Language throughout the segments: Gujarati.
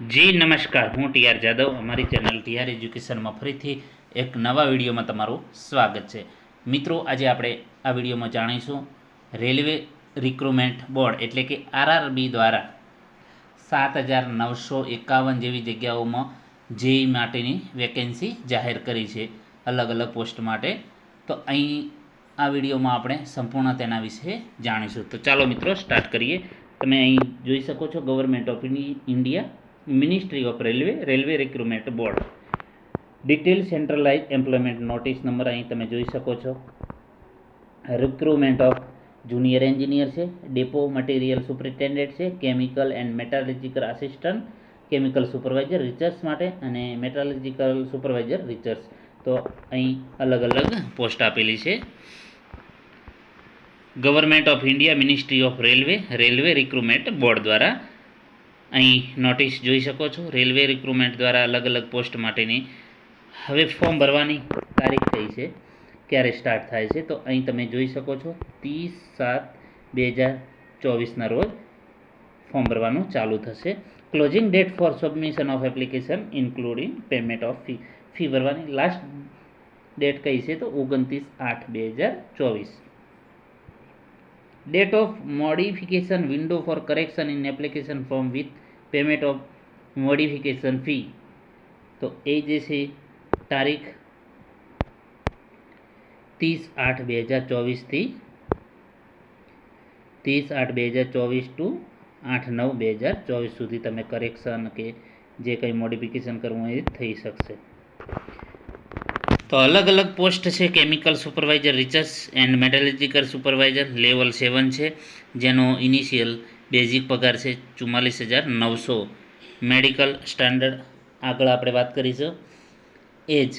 જી, નમસ્કાર. હું ટીઆર જાદવ. અમારી ચેનલ ટીઆર એજ્યુકેશનમાં ફરીથી એક નવા વિડીયોમાં તમારું સ્વાગત છે. મિત્રો, આજે આપણે આ વિડીયોમાં જાણીશું રેલવે રિક્રુટમેન્ટ બોર્ડ એટલે કે આરઆરબી દ્વારા સાત હજાર નવસો એકાવન જેવી જગ્યાઓમાં જેઈ માટેની વેકેન્સી જાહેર કરી છે અલગ અલગ પોસ્ટ માટે. તો અહીં આ વિડીયોમાં આપણે સંપૂર્ણ તેના વિશે જાણીશું. તો ચાલો મિત્રો, સ્ટાર્ટ કરીએ. તમે અહીં જોઈ શકો છો government of India ministry of railway railway recruitment board detail centralise employment notice number અહીં તમે જોઈ શકો છો. રિક્રુટમેન્ટ ઓફ જુનિયર એન્જિનિયર છે ડેપો મટીરિયલ સુપરિન્ટેન્ડન્ટ છે chemical and metallurgical assistant chemical supervisor research માટે અને મેટાલોજિકલ સુપરવાઇઝર રિસર્ચ તો અહીં અલગ અલગ પોસ્ટ આપેલી છે. Government of India ministry of railway railway recruitment board દ્વારા અહીં નોટિસ જોઈ શકો છો. રેલવે રિક્રુટમેન્ટ દ્વારા અલગ અલગ પોસ્ટ માટેની હવે ફોર્મ ભરવાની તારીખ થઈ છે. ક્યારે સ્ટાર્ટ થાય છે? તો અહીં તમે જોઈ શકો છો, ત્રીસ સાત બે હજાર ચોવીસના રોજ ફોર્મ ભરવાનું ચાલુ થશે. Closing date for submission of application including payment of fee fee ભરવાની લાસ્ટ ડેટ કઈ છે? તો ઓગણત્રીસ આઠ બે હજાર ચોવીસ. Date of modification window for correction in application form with payment of modification fee તો એ જે છે તારીખ ત્રીસ આઠ બે હજાર ચોવીસથી ત્રીસ આઠ બે હજાર ચોવીસ ટુ આઠ નવ બે હજાર ચોવીસ સુધી તમે કરેક્શન કે જે કંઈ મોડિફિકેશન કરવું એ થઈ શકશે. તો અલગ અલગ પોસ્ટ છે chemical supervisor research and metallurgical supervisor level seven છે, જેનો ઇનિશિયલ બેઝિક પગાર છે ચુમ્માલીસ હજાર નવસો. મેડિકલ સ્ટાન્ડર્ડ આગળ આપણે વાત કરીશું. એજ.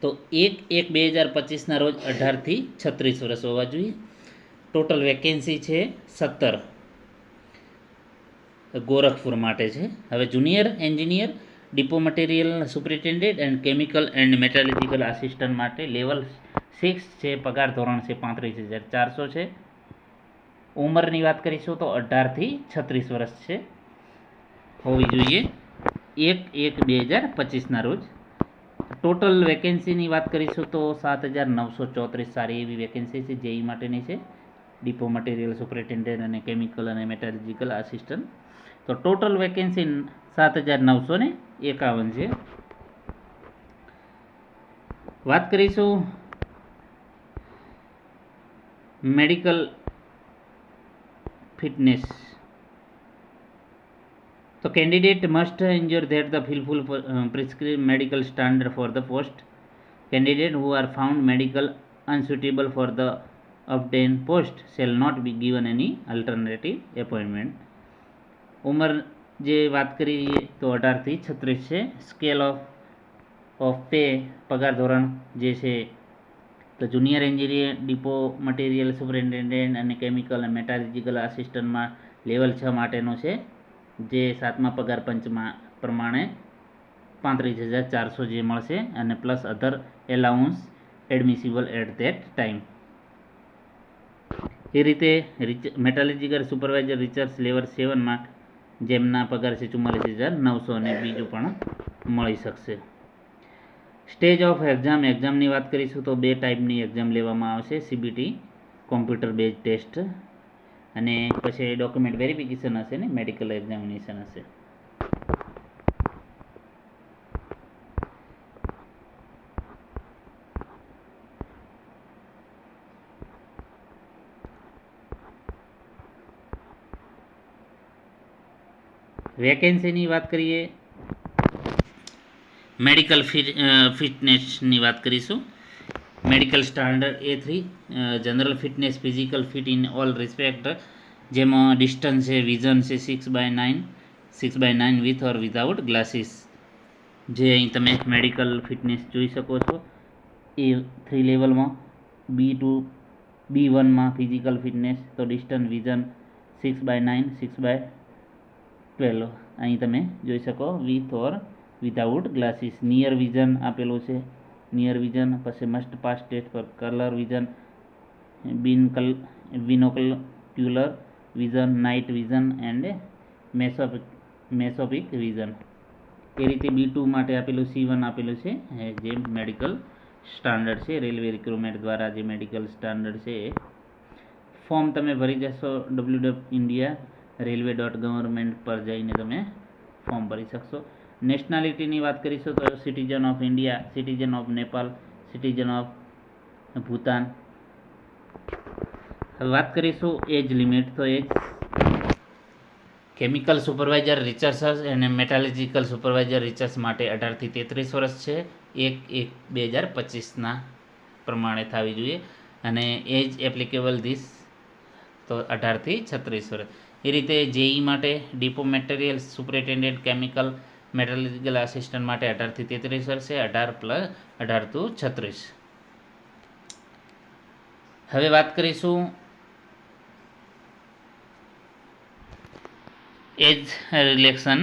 તો એક એક બે હજાર પચીસના રોજ અઢારથી છત્રીસ વર્ષ હોવા જોઈએ. ટોટલ વેકેન્સી છે સત્તર. ગોરખપુર માટે છે. હવે junior engineer, depot material superintendent and chemical and metallurgical assistant માટે લેવલ સિક્સ છે. પગાર ધોરણ છે પાંત્રીસ હજાર ચારસો છે. ઉંમરની વાત કરીશું તો અઢારથી છત્રીસ વર્ષ છે. હોવી જોઈએ. એક એક બે હજાર પચીસના રોજ. ટોટલ વેકેન્સીની વાત કરીશું તો સાત હજાર નવસો ચોત્રીસ સારી એવી વેકેન્સી છે જેઈ માટેની છે. ડિપો મટીરિયલ સુપરિન્ટેન્ડન્ટ અને કેમિકલ અને મેટાલોજિકલ આસિસ્ટન્ટ તો ટોટલ વેકેન્સી સાત હજાર નવસો ને એકાવન છે. વાત કરીશું મેડિકલ ફિટનેસ તો candidate must ensure that the fulfil prescribe medical standard for the post candidate who are found medical unsuitable for the obtained post shall not be given any alternative appointment. ઉંમર જે વાત કરીએ તો અઢારથી છત્રીસ છે સ્કેલ ઓફ ઓફ પે પગાર ધોરણ જે છે તો junior engineer, depot material superintendent અને કેમિકલ અને મેટાલિજિકલ આસિસ્ટન્ટમાં લેવલ છ માટેનો છે, જે સાતમા પગાર પંચમાં પ્રમાણે પાંત્રીસ હજાર ચારસો જે મળશે અને plus other allowance admissible at that time. એ રીતે rich metallurgical supervisor research level સેવનમાં જેમના પગાર છે ચુમ્માલીસ હજાર નવસો અને બીજું પણ મળી શકશે. સ્ટેજ ઓફ એક્ઝામ, એક્ઝામની વાત કરીશું તો બે ટાઈપની એક્ઝામ લેવામાં આવશે સીબીટી કોમ્પ્યુટર બેઝ ટેસ્ટ અને પછી ડોક્યુમેન્ટ વેરિફિકેશન હશે ને, મેડિકલ એક્ઝામિનેશન હશે. વેકેન્સીની વાત કરીએ મેડિકલ ફિટનેસની વાત કરીશું. Medical standard A three general fitness, physical fit in all respect, જેમાં ડિસ્ટન્સ છે, વિઝન છે six by nine six by nine with or without glasses જે અહીં તમે મેડિકલ ફિટનેસ જોઈ શકો છો. એ થ્રી લેવલમાં બી ટુ બી વનમાં ફિઝિકલ ફિટનેસ, તો distance, vision six by nine six by twelve અહીં તમે જોઈ શકો with or without glasses near vision આપેલું છે. નિયર વિઝન પછી મસ્ટ પાસ ટેસ્ટ પર કલર વિઝન બિનકલ વિનોકલ ક્યુલર વિઝન નાઇટ વિઝન એન્ડ મેસોપ મેસોપિક વિઝન એ રીતે બી ટુ માટે આપેલું સી વન આપેલું છે. જે મેડિકલ સ્ટાન્ડર્ડ છે રેલવે રિક્રુટમેન્ટ દ્વારા જે મેડિકલ સ્ટાન્ડર્ડ છે એ. ફોર્મ તમે ભરી જશો ડબલ્યુ ડબ ઇન્ડિયા રેલવે ડોટ ગવર્મેન્ટ પર જઈને તમે ફોર્મ ભરી શકશો. નેશનાલિટીની વાત કરીશું તો citizen of India citizen of Nepal citizen of Bhutan વાત કરીશું એજ લિમિટ તો એજ કેમિકલ સુપરવાઇઝર રિસર્ચર્સ અને મેટાલોજિકલ સુપરવાઇઝર રિસર્ચ માટે અઢારથી તેત્રીસ વર્ષ છે. એક એક બે હજાર પચીસના પ્રમાણે થવી જોઈએ. અને એજ એપ્લિકેબલ ધીસ તો અઢારથી છત્રીસ વર્ષ. એ રીતે જેઈ માટે depot material superintendent chemical metallurgical assistant માટે અઢારથી તેત્રીસ વર્ષે, અઢાર પ્લસ અઢાર ટુ છત્રીસ. હવે વાત કરીશું age relaxation,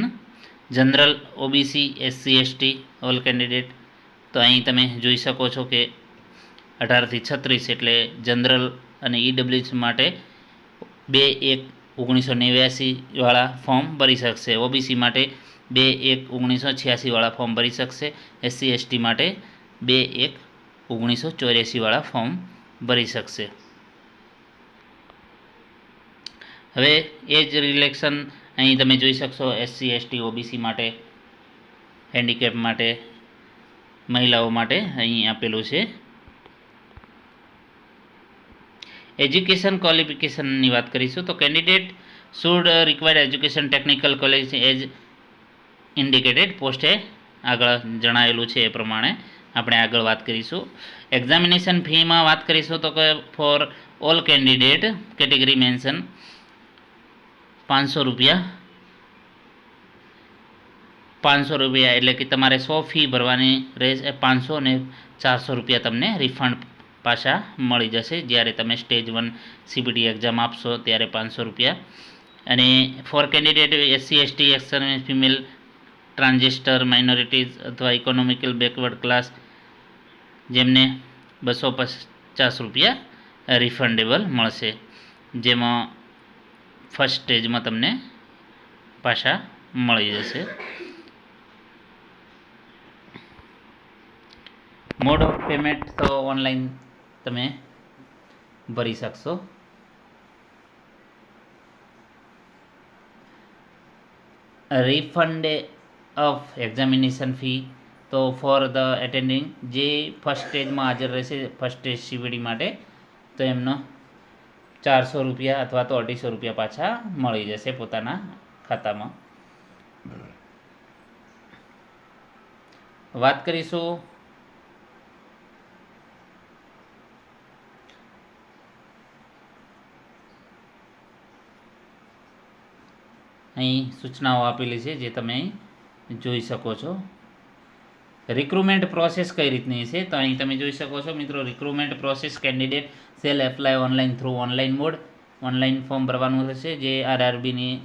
general, OBC, SC, ST, all candidate. તો અહીં તમે જોઈ શકો છો કે અઢારથી છત્રીસ એટલે જનરલ અને ઈડબ્લ્યુસી માટે બે એક ઓગણીસો નેવ્યાસીવાળા ફોર્મ ભરી શકશે. ઓબીસી માટે બે એક ઓગણીસો છ્યાસીવાળા ફોર્મ ભરી શકશે. એસસી, એસટી માટે બે એક ઓગણીસો ચોર્યાસીવાળા ફોર્મ ભરી શકશે. હવે એ જ રિલેક્શન અહીં તમે જોઈ શકશો. એસસી, એસટી, ઓબીસી માટે, હેન્ડીકેપ માટે, મહિલાઓ માટે અહીં આપેલું છે. એજ્યુકેશન ક્વોલિફિકેશનની વાત કરીશું તો candidate should require education technical college age indicated પોસ્ટે આગળ જણાવેલું છે એ પ્રમાણે આપણે આગળ વાત કરીશું. એક્ઝામિનેશન ફીમાં વાત કરીશું તો કે for all candidate category mention પાંચસો રૂપિયા. પાંચસો રૂપિયા એટલે કે તમારે સો ફી ભરવાની રહેશે પાંચસો અને ચારસો રૂપિયા તમને રિફંડ પાછા મળી જશે. જ્યારે તમે સ્ટેજ વન સીબીટી એક્ઝામ આપશો ત્યારે પાંચસો રૂપિયા. અને ફોર કેન્ડિડેટ એસસી એસટી એક્સન ફિમેલ ટ્રાન્ઝિસ્ટર માઇનોરિટીઝ અથવા ઇકોનોમિકલ બેકવર્ડ ક્લાસ જેમને બસો પચાસ રૂપિયા રિફંડેબલ મળશે. જેમાં ફર્સ્ટ સ્ટેજમાં તમને પાછા મળી જશે. મોડ ઓફ પેમેન્ટ તો ઓનલાઈન તમે ભરી શકશો. રિફંડ ઓફ એક્ઝામિનેશન ફી તો ફોર ધ એટેન્ડિંગ જે ફર્સ્ટ સ્ટેજમાં હાજર રહેશે ફર્સ્ટ સ્ટેજ સીવીડી માટે તો એમનો ચારસો રૂપિયા અથવા તો અઢીસો રૂપિયા પાછા મળી જશે પોતાના ખાતામાં. વાત કરીશું અહીં સૂચનાઓ આપેલી છે જે તમે જોઈ શકો છો. રિક્રુટમેન્ટ પ્રોસેસ કઈ રીતની છે? તો અહીં તમે જોઈ શકો છો મિત્રો recruitment process candidate shall apply online through online mode online form ભરવાનું થશે જે આરઆરબીની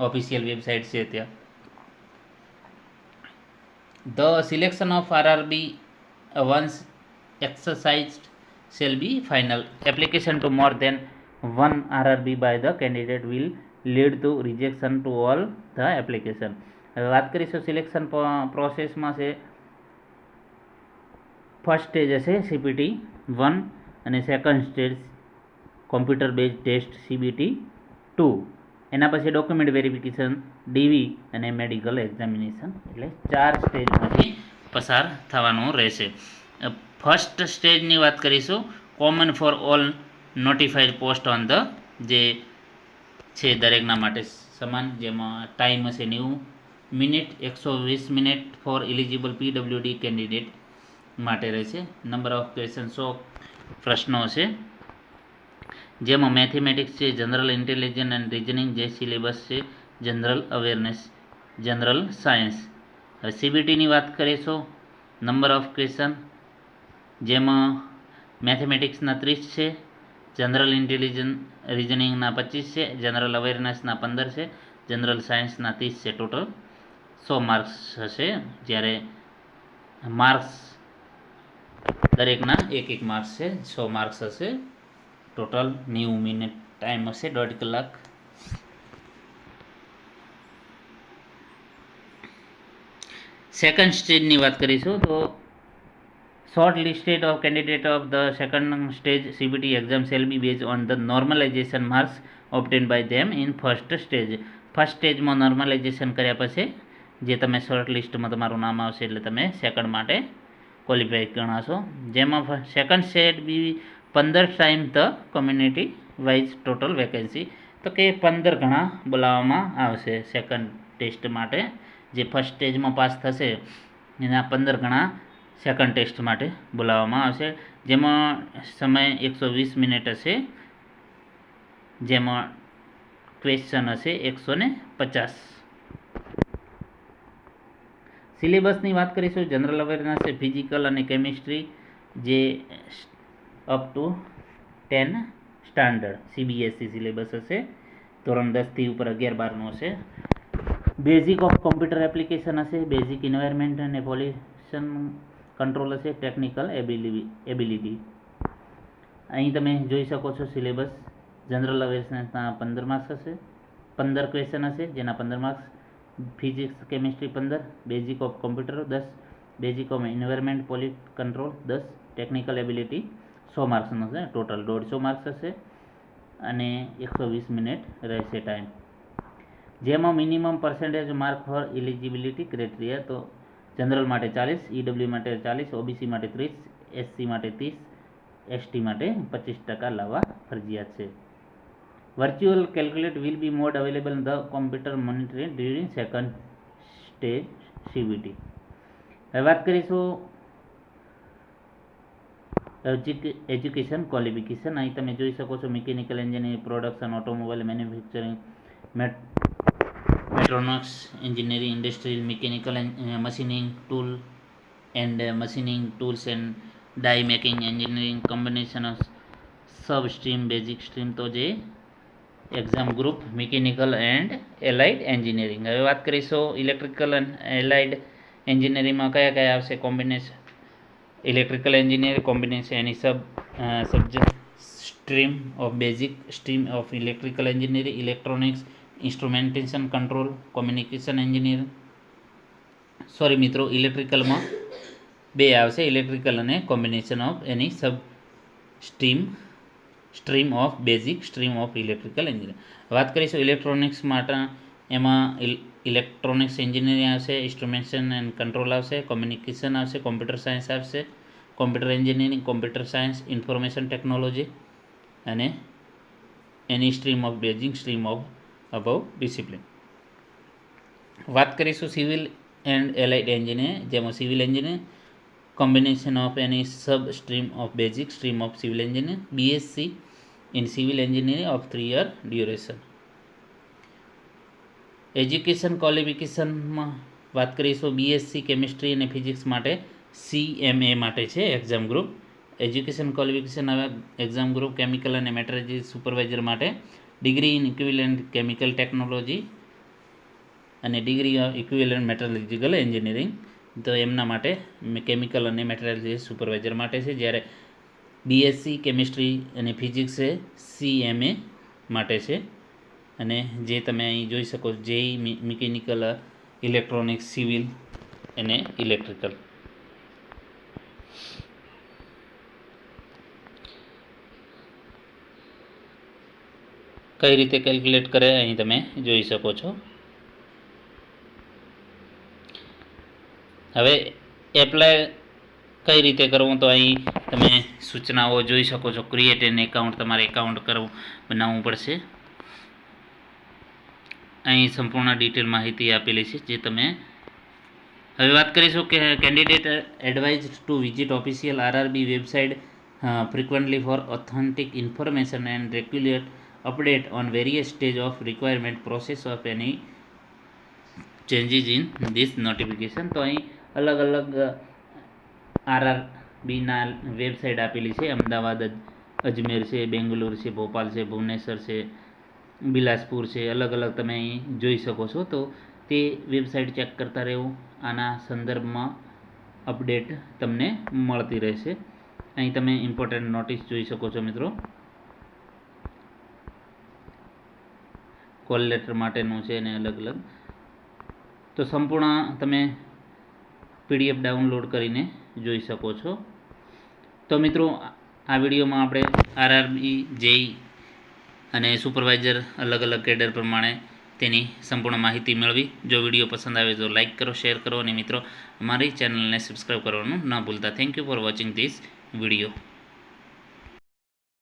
ઓફિશિયલ વેબસાઇટ છે ત્યાં. The selection of RRB once exercise shall be final application to more than one RRB by the candidate will lead to rejection to all the application હવે વાત કરીશું સિલેક્શન પ્રોસેસમાં છે? ફર્સ્ટ સ્ટેજ હશે સીપીટી વન અને second stage computer base test CBT two એના પછી ડોક્યુમેન્ટ વેરિફિકેશન ડીવી અને મેડિકલ એક્ઝામિનેશન એટલે ચાર સ્ટેજમાંથી પસાર થવાનું રહેશે. ફર્સ્ટ સ્ટેજની વાત કરીશું. Common for all notified post on the જે છે દરેકના માટે સમાન, જેમાં ટાઈમ હશે નેવું મિનિટ, એકસો વીસ minute for eligible PWD candidate માટે રહેશે. નંબર ઓફ ક્વેશ્ચન સો પ્રશ્નો હશે જેમાં મેથેમેટિક્સ છે જનરલ ઇન્ટેલિજન્સ એન્ડ રિઝનિંગ જે સિલેબસ છે જનરલ અવેરનેસ જનરલ સાયન્સ હવે સીબીટીની વાત કરીશું નંબર ઓફ ક્વેશ્ચન જેમાં મેથેમેટિક્સના ત્રીસ છે જનરલ ઇન્ટેલિજન્સ રિઝનિંગના પચીસ છે જનરલ અવેરનેસના પંદર છે જનરલ સાયન્સના ત્રીસ છે ટોટલ સો માર્ક્સ હશે જ્યારે માર્ક્સ દરેકના એક એક માર્ક્સ છે, સો માર્ક્સ હશે ટોટલ નેવું મિનિટ ટાઈમ હશે, દોઢ કલાક. સેકન્ડ સ્ટેજની વાત કરીશું તો short listed of candidate of the second stage CBT exam shall be base on the normalisation marks obtain by them in first stage first સ્ટેજમાં નોર્મલાઇઝેશન કર્યા પછી, જે તમે શોર્ટ લિસ્ટમાં તમારું નામ આવશે એટલે તમે સેકન્ડ માટે ક્વોલિફાઈ ગણાશો. જેમાં સેકન્ડ સ્ટેજ બી પંદર time the community wise total vacancy તો કે પંદર ઘણા બોલાવવામાં આવશે સેકન્ડ ટેસ્ટ માટે. જે ફર્સ્ટ સ્ટેજમાં પાસ થશે, એના પંદર ગણા સેકન્ડ ટેસ્ટ માટે બોલાવવામાં આવશે. જેમાં સમય એકસો વીસ મિનિટ હશે, જેમાં ક્વેશ્ચન હશે એકસો ને પચાસ. સિલેબસની વાત કરીશું જનરલ અવેરનેસ છે ફિઝિકલ અને કેમિસ્ટ્રી જે up to ten standard CBSE syllabus હશે. ધોરણ દસથી ઉપર અગિયાર બારનું હશે. બેઝિક ઓફ કોમ્પ્યુટર એપ્લિકેશન હશે બેઝિક ઇન્વાયરમેન્ટ અને પોલ્યુશન કંટ્રોલ હશે ટેકનિકલ એબિલિટી અહીં તમે જોઈ શકો છો સિલેબસ જનરલ અવેરનેસના પંદર માર્ક્સ હશે. પંદર ક્વેશ્ચન હશે, જેના પંદર માર્ક્સ ફિઝિક્સ કેમિસ્ટ્રી પંદર બેઝિક ઓફ કોમ્પ્યુટર દસ basic of environment pollution control દસ ટેકનિકલ એબિલિટી સો માર્ક્સનો છે. ટોટલ દોઢસો માર્ક્સ હશે અને એકસો વીસ મિનિટ રહેશે ટાઈમ જેમાં minimum percentage mark for eligibility criteria તો જનરલ માટે ચાલીસ ઈડબ્લ્યુ માટે ચાલીસ ઓબીસી માટે ત્રીસ એસસી માટે ત્રીસ એસટી માટે પચીસ ટકા લાવવા ફરજિયાત છે. Virtual calculate will be mode available the computer monitoring during second stage CVT હવે વાત કરીશું એજ્યુકેશન ક્વોલિફિકેશન અહીં તમે જોઈ શકો છો mechanical engineering production automobile manufacturing mechatronics engineering industrial mechanical machining tool and machining tools and die making engineering combination of sub stream basic stream તો જે exam group mechanical and allied engineering હવે વાત કરીશું ઇલેક્ટ્રિકલ એન્ડ એલાઇડ એન્જિનિયરિંગમાં કયા કયા આવશે combination electrical engineer combination any sub subject stream of basic stream of electrical engineering electronics instrumentation control, communication engineer. Sorry મિત્રો, ઇલેક્ટ્રિકલમાં બે આવશે, ઇલેક્ટ્રિકલ અને combination of any sub stream stream of basic, stream of electrical engineer. વાત કરીશું ઇલેક્ટ્રોનિક્સ માટે. એમાં ઇલેક્ટ્રોનિક્સ એન્જિનિયરિંગ આવશે, ઇન્સ્ટ્રુમેન્ટેશન એન્ડ કંટ્રોલ આવશે, કોમ્યુનિકેશન આવશે, કોમ્પ્યુટર સાયન્સ આવશે, computer engineering, computer science, information technology અને any stream of basic, stream of above discipline વાત કરીશું સિવિલ એન્ડ એલાઇડ એન્જિનિયર જેમાં civil engineer combination of any sub stream of basic stream of civil engineer BSc in civil engineering of three year duration education ક્વોલિફિકેશનમાં વાત કરીશું બીએસસી કેમિસ્ટ્રી અને ફિઝિક્સ માટે સીએમએ માટે છે એક્ઝામ ગ્રુપ એજ્યુકેશન ક્વોલિફિકેશન હવે એક્ઝામ ગ્રુપ કેમિકલ અને મેટ્રોલોજી સુપરવાઇઝર માટે. Degree in equivalent chemical technology અને ડિગ્રી ઇક્વિલિયન્ટ ઇક્વિવેલન્ટ એન્જિનિયરિંગ. તો એમના માટે કેમિકલ અને મેટેરિયલ સુપરવાઇઝર માટે છે. જ્યારે બીએસસી કેમિસ્ટ્રી અને ફિઝિક્સ છે સીએમએ માટે છે. અને જે તમે અહીં જોઈ શકો જેઈ મિકેનિકલ, ઇલેક્ટ્રોનિક્સ, સિવિલ અને ઇલેક્ટ્રિકલ. કઈ રીતે કેલ્ક્યુલેટ કરે અહીં તમે જોઈ શકો છો. હવે એપ્લાય કઈ રીતે કરવું તો અહીં તમે સૂચનાઓ જોઈ શકો છો. ક્રિએટ એન એકાઉન્ટ તમારે એકાઉન્ટ કરવું, બનાવવું પડશે. અહીં સંપૂર્ણ ડિટેલ માહિતી આપેલી છે, જે તમે હવે વાત કરીશું કે candidate advise to visit official RRB website frequently for authentic information and regular update on various stage of requirement process of any changes in this notification તો અહીં અલગ અલગ આરઆરબીના વેબસાઇટ આપેલી છે. અમદાવાદ, અજમેર છે, બેંગલુર છે, ભોપાલ છે, ભુવનેશ્વર છે, બિલાસપુર છે. અલગ અલગ તમે અહીં જોઈ શકો છો. તો તે વેબસાઇટ ચેક કરતા રહેવું. આના સંદર્ભમાં અપડેટ તમને મળતી રહેશે. અહીં તમે ઇમ્પોર્ટન્ટ નોટિસ જોઈ શકો છો મિત્રો. કોલ લેટર માટેનું છે અને અલગ અલગ. તો સંપૂર્ણ તમે પીડીએફ ડાઉનલોડ કરીને જોઈ શકો છો. તો મિત્રો, આ વિડીયોમાં આપણે આરઆરબી, જેઈ અને સુપરવાઇઝર અલગ અલગ કેડર પ્રમાણે તેની સંપૂર્ણ માહિતી મેળવી. જો વીડિયો પસંદ આવે તો લાઇક કરો, શેર કરો અને મિત્રો, અમારી ચેનલને સબસ્ક્રાઈબ કરવાનું ન ભૂલતા. Thank you for watching this video